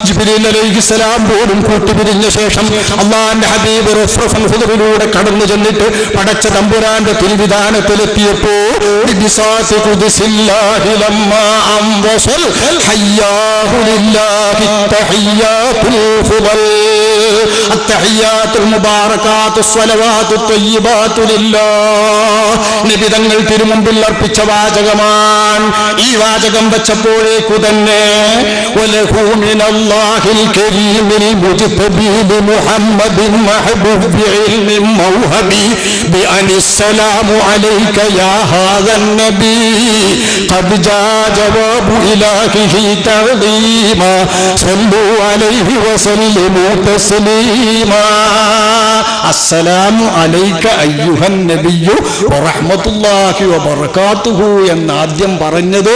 ജിബ്രീൽ അലൈഹിസ്സലാം പോലും കൂട്ടുപിരിഞ്ഞ ശേഷം അള്ളാന്റെ ഹബീബ് ഹുദറിലൂടെ കടന്നു ചെന്നിട്ട് പടച്ച തമ്പുരാന്റെ തിരുവിധാനത്തിലെത്തിയപ്പോ ഹയ്യാഹുലില്ലാഹി തഹിയ്യാത്തുൽ ഫുദൽ. അത്തഹിയ്യാത്തുൽ മുബാറകാത്തു സ്വലവാത്തു ത്വയ്യിബാത്തു ലില്ലാഹ് നബി തങ്ങൾ തിരുമുമ്പിൽ അർപ്പിച്ച വാചകമാണ് ഈ വാചകം വെച്ചപ്പോഴേക്കു തന്നെ വലഹു മിനല്ലാഹിൽ കരീമിൽ മുജ്തബി ബിമുഹമ്മദിൻ മഹബൂബ بعلم موهبي بأن السلام عليك يا هذا النبي قد جاء جواب إلهه تعظيما صلوا عليه وسلموا تسليما السلام عليك أيها النبي ورحمة الله وبركاته എന്ന് ആദ്യം പറഞ്ഞത്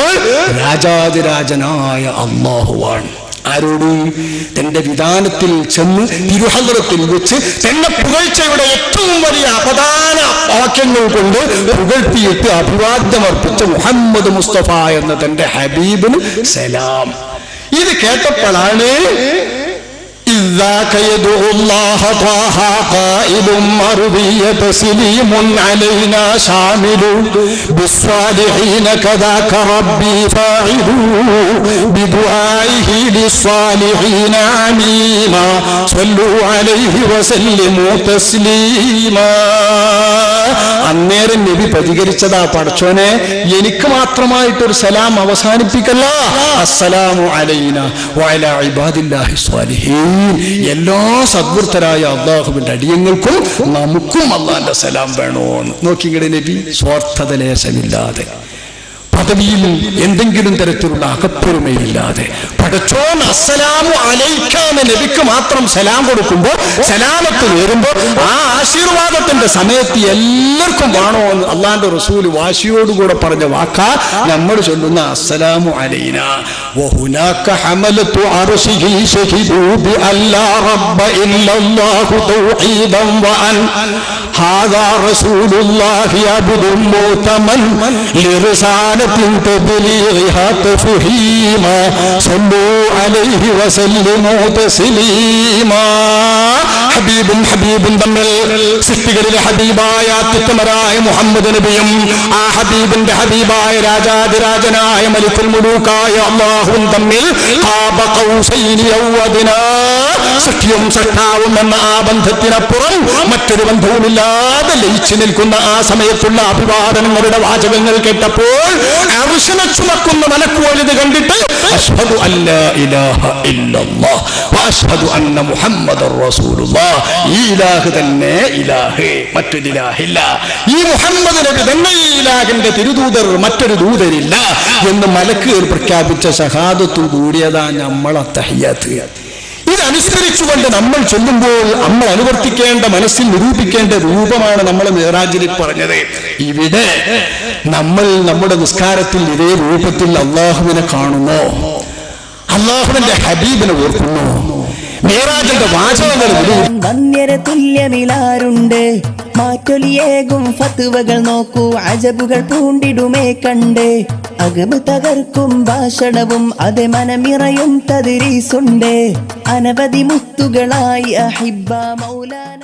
രാജാതിരാജനായ അള്ളാഹുവാണ് ആരോട് തന്റെ വിധാനത്തിൽ ചെന്ന് തിരുഹലത്തിൽ വെച്ച് തന്നെ പുകഴ്ചയുടെ ഏറ്റവും വലിയ അപദാന വാക്യങ്ങൾ കൊണ്ട് പുകഴ്ത്തിയിട്ട് അഭിവാദ്യമർപ്പിച്ച മുഹമ്മദ് മുസ്തഫ എന്ന തന്റെ ഹബീബിന് സലാം ഇത് കേട്ടപ്പോഴാണ് ذاك يدعو الله طه قائل مرضي تسليم علينا شامل بالصالحين كذاك ربي فاعل بدعائه للصالحين عميما صلوا عليه وسلموا تسليما അന്നേരം നബി പ്രതികരിച്ചതാ പടച്ചോനെ എനിക്ക് മാത്രമായിട്ടൊരു സലാം അവസാനിപ്പിക്കല്ല അസ്സലാമു അലൈന വഅല ഇബാദില്ലാഹി സ്വാലിഹീൻ എല്ലാ സദ്വൃത്തരായ അള്ളാഹുവിന്റെ അടിയങ്ങൾക്കും നമുക്കും അള്ളാന്റെ സലാം വേണോന്ന്. നോക്കിങ്ങടെ നബി സ്വാർത്ഥത ലേശമില്ലാതെ പദവിയിൽ എന്തെങ്കിലും തരത്തിലുള്ള അകപ്പൊരുമയില്ലാതെ പടച്ചോൻ അസ്സലാമു അലൈക്കാന്ന് നബിക്ക് മാത്രം സലാം കൊടുക്കുമ്പോൾ സലാമത്ത് നേരുമ്പോൾ ആ ആശീർവാദത്തിന്റെ സമയത്ത് എല്ലാവർക്കും വേണോ എന്ന് അള്ളാന്റെ റസൂല് വാശിയോടുകൂടെ പറഞ്ഞ വാക്കാ നമ്മൾ ചൊല്ലുന്ന അസ്സലാമു അലൈന وهناك حملة عرشه شهدوا بأن لا رب إلا الله توحيدا وأن هذا رسول الله عبد مؤتمن لرسالة تبليغها تفهيما صلوا عليه وسلموا تسليما ഹബീബും ഹബീബും തമ്മിൽ സൃഷ്ടികളിലെ ഹബീബായ അത്യുത്തമരായ മുഹമ്മദ് നബിയും ആ ഹബീബിന്റെ ഹബീബായ രാജാതിരാജനായ മലിക്കുൽ മുലൂക്കായ അള്ളാഹുവും തമ്മിൽ ഖാബ ഖൗസൈനി ഔ അദ്നാ. സഖ്യവും സഖാവും എന്ന ആ ബന്ധത്തിനപ്പുറം മറ്റൊരു ബന്ധവുമില്ലാതെ ലയിച്ചു നിൽക്കുന്ന ആ സമയത്തുള്ള അഭിവാദനങ്ങളുടെ വാചകങ്ങൾ കേട്ടപ്പോൾ അർശന ചുമക്കുന്ന മലക്കുവലുത് കണ്ടിട്ട് അഷ്ഹദു അല്ലാ ഇലാഹ ഇല്ലല്ലാഹ് വഅഷ്ഹദു അന്ന محمد رسول الله ഇലാഹ് തന്നെ ഇലാഹ് മറ്റൊരു ഇലാഹില്ല. ഈ മുഹമ്മദ് നബി തന്നെ ഇലാഹിന്റെ തിരുദൂതർ മറ്റൊരു ദൂതരില്ല എന്ന് മലക്കുകൾ പ്രഖ്യാപിച്ച ഷഹാദത്തു കൂടിയതാ നമ്മളെ തഹയ്യാത്ത്. ഇതനുസരിച്ചുകൊണ്ട് നമ്മൾ ചൊല്ലുമ്പോൾ നമ്മൾ അനുവർത്തിക്കേണ്ട മനസ്സിൽ നിരൂപിക്കേണ്ട രൂപമാണ് നമ്മൾ മേറാജിൽ പറഞ്ഞത്. ഇവിടെ നമ്മൾ നമ്മുടെ നിസ്കാരത്തിൽ ഇതേ രൂപത്തിൽ അള്ളാഹുവിനെ കാണുന്നു അള്ളാഹുവിന്റെ ഹബീബിനെ ഓർക്കുന്നു. മേറാജിന്റെ വാചകങ്ങൾ. വന്യര തുല്യമിലാരുണ്ട് മാറ്റൊലിയേകും ഫത്തുവകൾ നോക്കൂ അജബുകൾ പൂണ്ടിടുമേ കണ്ട്. അകബ് തകർക്കും ഭാഷണവും അത് മനമിറയും തതിരീസുണ്ട് അനവധി മുത്തുകളായി അഹിബ മൗലാന